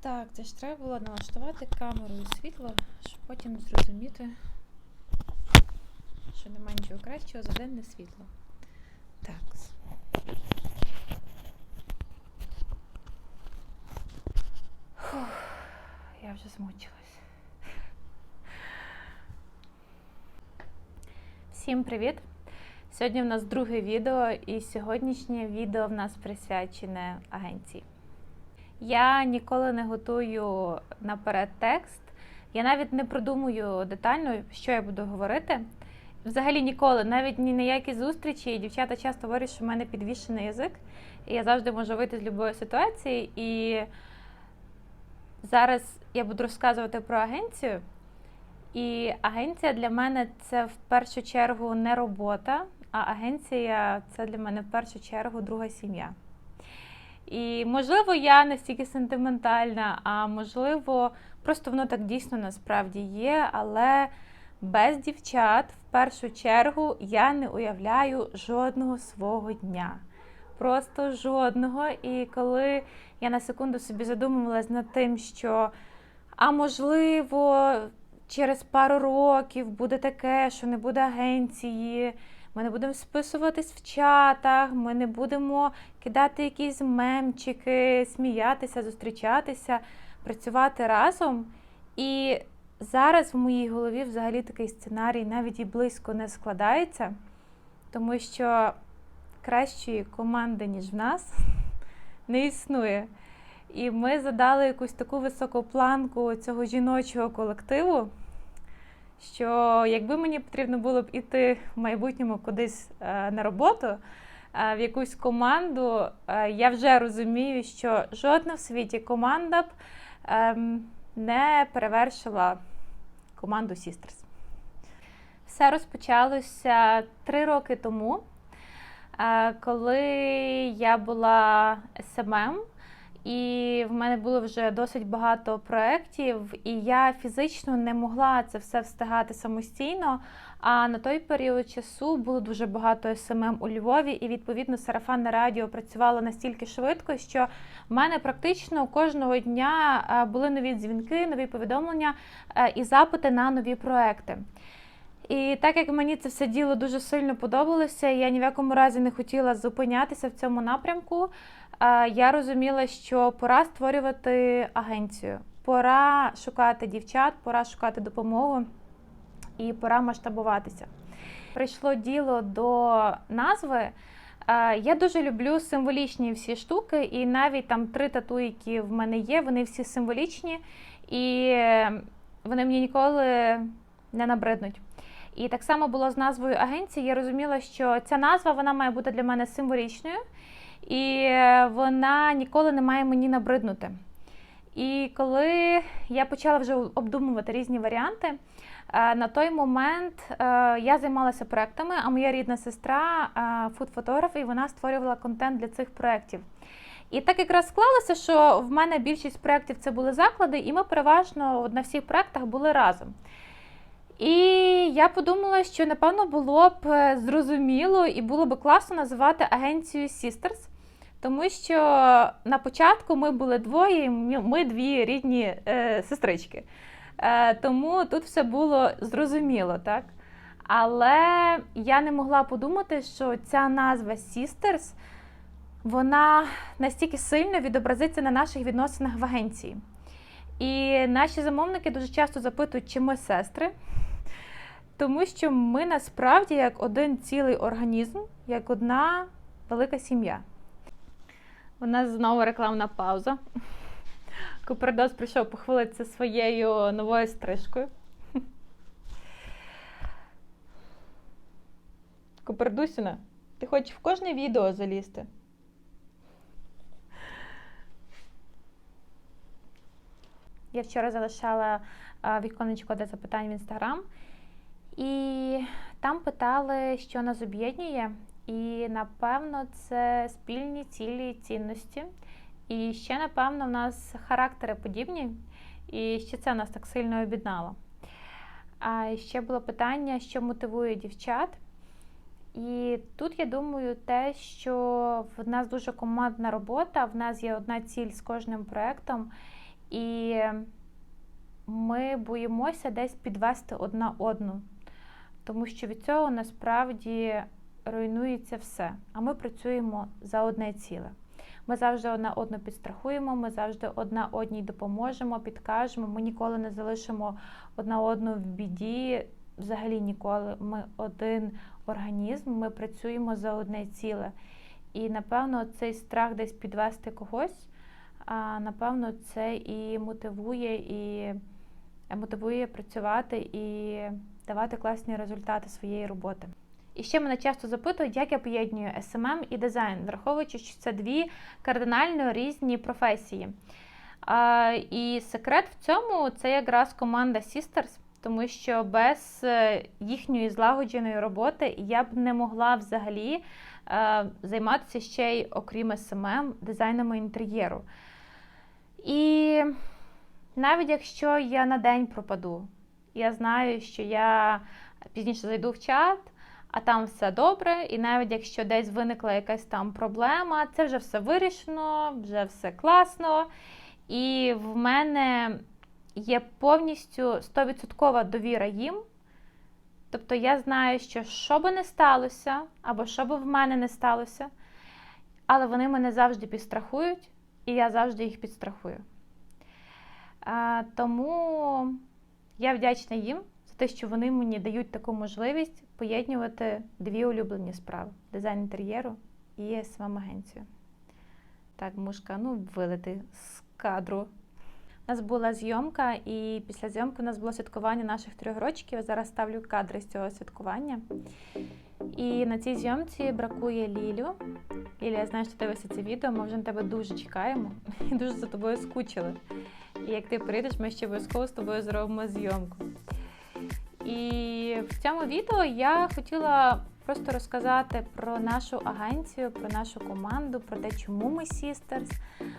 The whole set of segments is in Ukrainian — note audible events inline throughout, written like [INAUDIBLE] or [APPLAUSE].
Так, це ж треба було налаштувати камеру і світло, щоб потім зрозуміти, що немає нічого кращого за денне світло. Так. Фух, я вже змучилась. Всім привіт! Сьогодні в нас друге відео, і сьогоднішнє відео в нас присвячене агенції. Я ніколи не готую наперед текст. Я навіть не продумую детально, що я буду говорити. Взагалі ніколи, навіть ні на які зустрічі. Дівчата часто говорять, що в мене підвішений язик, і я завжди можу вийти з будь-якої ситуації. І зараз я буду розказувати про агенцію. І агенція для мене це в першу чергу не робота, а агенція це для мене в першу чергу друга сім'я. І можливо, я настільки сентиментальна, а можливо, просто воно так дійсно насправді є. Але без дівчат, в першу чергу, я не уявляю жодного свого дня. Просто жодного. І коли я на секунду собі задумувалась над тим, що а можливо, через пару років буде таке, що не буде агенції. Ми не будемо списуватись в чатах, ми не будемо кидати якісь мемчики, сміятися, зустрічатися, працювати разом. І зараз в моїй голові взагалі такий сценарій навіть і близько не складається, тому що кращої команди, ніж в нас, [LAUGHS] не існує. І ми задали якусь таку високу планку цього жіночого колективу що якби мені потрібно було б іти в майбутньому кудись е, на роботу, е, в якусь команду, е, я вже розумію, що жодна в світі команда б ем, не перевершила команду Sisters. Все розпочалося три роки тому, коли я була СММ. І в мене було вже досить багато проєктів, і я фізично не могла це все встигати самостійно. А на той період часу було дуже багато СММ у Львові, і відповідно сарафанне радіо працювало настільки швидко, що в мене практично кожного дня були нові дзвінки, нові повідомлення і запити на нові проекти. І так як мені це все діло дуже сильно подобалося, я ні в якому разі не хотіла зупинятися в цьому напрямку я розуміла, що пора створювати агенцію, пора шукати дівчат, пора шукати допомогу і пора масштабуватися. Прийшло діло до назви. Я дуже люблю символічні всі штуки, і навіть там три тату, які в мене є, вони всі символічні, і вони мені ніколи не набриднуть. І так само було з назвою агенції. Я розуміла, що ця назва вона має бути для мене символічною і вона ніколи не має мені набриднути. І коли я почала вже обдумувати різні варіанти, е, на той момент е, я займалася проектами, а моя рідна сестра фуд-фотограф, і вона створювала контент для цих проєктів. І так якраз склалося, що в мене більшість проєктів це були заклади, і ми переважно на всіх проєктах були разом. І я подумала, що напевно було б е, зрозуміло і було б класно називати агенцію Sisters, тому що на початку ми були двоє, ми дві рідні е, сестрички. Е, Тому тут все було зрозуміло, так? Але я не могла подумати, що ця назва Sisters, вона настільки сильно відобразиться на наших відносинах в агенції. І наші замовники дуже часто запитують, чи ми сестри. Тому що ми насправді як один цілий організм, як одна велика сім'я. У нас знову рекламна пауза. Купердос прийшов похвалитися своєю новою стрижкою. Купердусіна, ти хочеш в кожне відео залізти? Я вчора залишала віконечко для запитань в інстаграм. І там питали, що нас об'єднує. І напевно це спільні цілі і цінності. І ще, напевно, в нас характери подібні, і ще це нас так сильно об'єднало. А ще було питання, що мотивує дівчат. І тут я думаю, те, що в нас дуже командна робота, в нас є одна ціль з кожним проєктом. І ми боїмося десь підвести одна одну, тому що від цього насправді руйнується все. А ми працюємо за одне ціле. Ми завжди одна одну підстрахуємо, ми завжди одна одній допоможемо, підкажемо. Ми ніколи не залишимо одна одну в біді. Взагалі ніколи. Ми один організм, ми працюємо за одне ціле. І напевно цей страх десь підвести когось, а напевно, це і мотивує, і мотивує працювати і давати класні результати своєї роботи. І ще мене часто запитують, як я поєдную SMM і дизайн, враховуючи, що це дві кардинально різні професії. І секрет в цьому це якраз команда Sisters, тому що без е, їхньої злагодженої роботи я б не могла взагалі а, займатися ще й, окрім SMM, дизайнами інтер'єру. І навіть якщо я на день пропаду, я знаю, що я пізніше зайду в чат а там все добре. І навіть якщо десь виникла якась там проблема, це вже все вирішено, вже все класно. І в мене є повністю 100% довіра їм. Тобто я знаю, що що би не сталося, або що би в мене не сталося, але вони мене завжди підстрахують, і я завжди їх підстрахую. Тому я вдячна їм те, що вони мені дають таку можливість поєднувати дві улюблені справи дизайн інтер'єру і смм агенцію Так, мушка, ну, вилити з кадру. У нас була зйомка, і після зйомки у нас було святкування наших трьох рочків. Зараз ставлю кадри з цього святкування. І на цій зйомці бракує Лілю. Ліля, я знаю, що дивишся це відео, ми вже на тебе дуже чекаємо і [LAUGHS] дуже за тобою скучили. І як ти прийдеш, ми ще обов'язково з тобою зробимо зйомку. І в цьому відео я хотіла просто розказати про нашу агенцію, про нашу команду, про те, чому ми Sisters,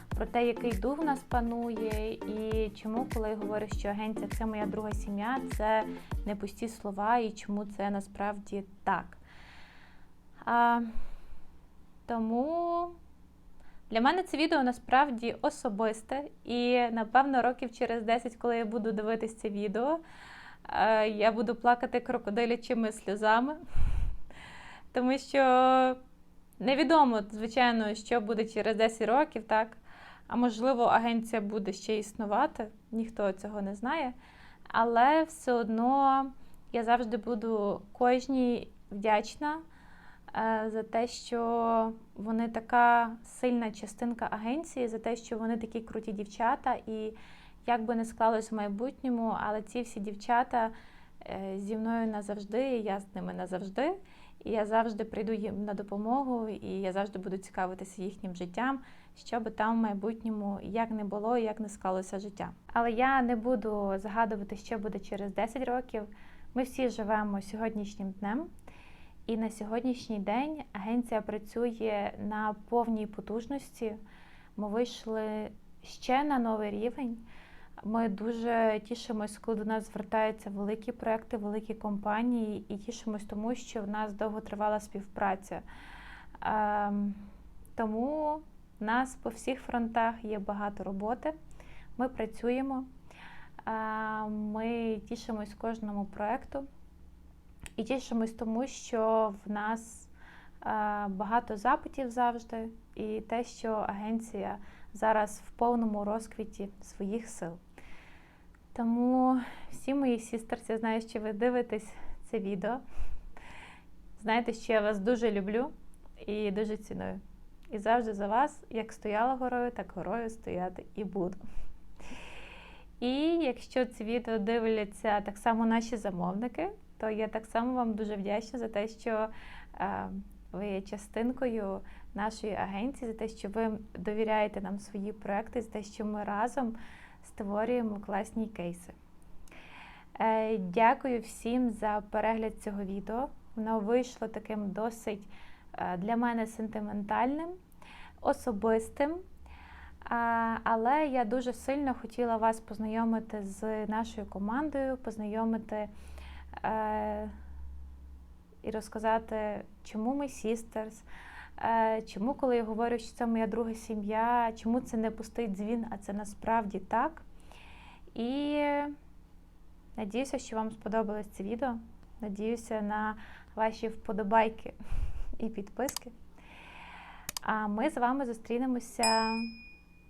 про те, який дух в нас панує, і чому, коли я говорю, що агенція це моя друга сім'я, це не пусті слова, і чому це насправді так. А, Тому для мене це відео насправді особисте, і напевно років через 10, коли я буду дивитися це відео. Е, я буду плакати крокодилячими сльозами, тому що невідомо, звичайно, що буде через 10 років, так? А можливо, агенція буде ще існувати, ніхто цього не знає. Але все одно я завжди буду кожній вдячна е, за те, що вони така сильна частинка агенції, за те, що вони такі круті дівчата. і як би не склалось в майбутньому, але ці всі дівчата е, зі мною назавжди, і я з ними назавжди. І я завжди прийду їм на допомогу, і я завжди буду цікавитися їхнім життям, що би там в майбутньому як не було, і як не склалося життя. Але я не буду загадувати, що буде через 10 років. Ми всі живемо сьогоднішнім днем, і на сьогоднішній день агенція працює на повній потужності. Ми вийшли ще на новий рівень. Ми дуже тішимось, коли до нас звертаються великі проекти, великі компанії, і тішимось тому, що в нас довго тривала співпраця. Ем, тому в нас по всіх фронтах є багато роботи. Ми працюємо, ем, ми тішимось кожному проекту і тішимось тому, що в нас е, багато запитів завжди, і те, що агенція зараз в повному розквіті своїх сил. Тому всі мої сістерці, знаю, що ви дивитесь це відео. Знаєте, що я вас дуже люблю і дуже ціную. І завжди за вас, як стояла горою, так горою стояти і буду. І якщо це відео дивляться так само наші замовники, то я так само вам дуже вдячна за те, що е, ви є частинкою нашої агенції, за те, що ви довіряєте нам свої проекти, за те, що ми разом створюємо класні кейси. Е, дякую всім за перегляд цього відео. Воно вийшло таким досить е, для мене сентиментальним, особистим. Але я дуже сильно хотіла вас познайомити з нашою командою, познайомити е, і розказати, чому ми Е, Чому, коли я говорю, що це моя друга сім'я, чому це не пустий дзвін, а це насправді так. І надіюся, що вам сподобалось це відео. Надіюся на ваші вподобайки і підписки. А ми з вами зустрінемося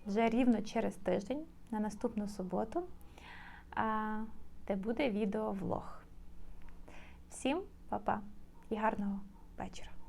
вже рівно через тиждень на наступну суботу, де буде відео-влог. Всім па-па і гарного вечора!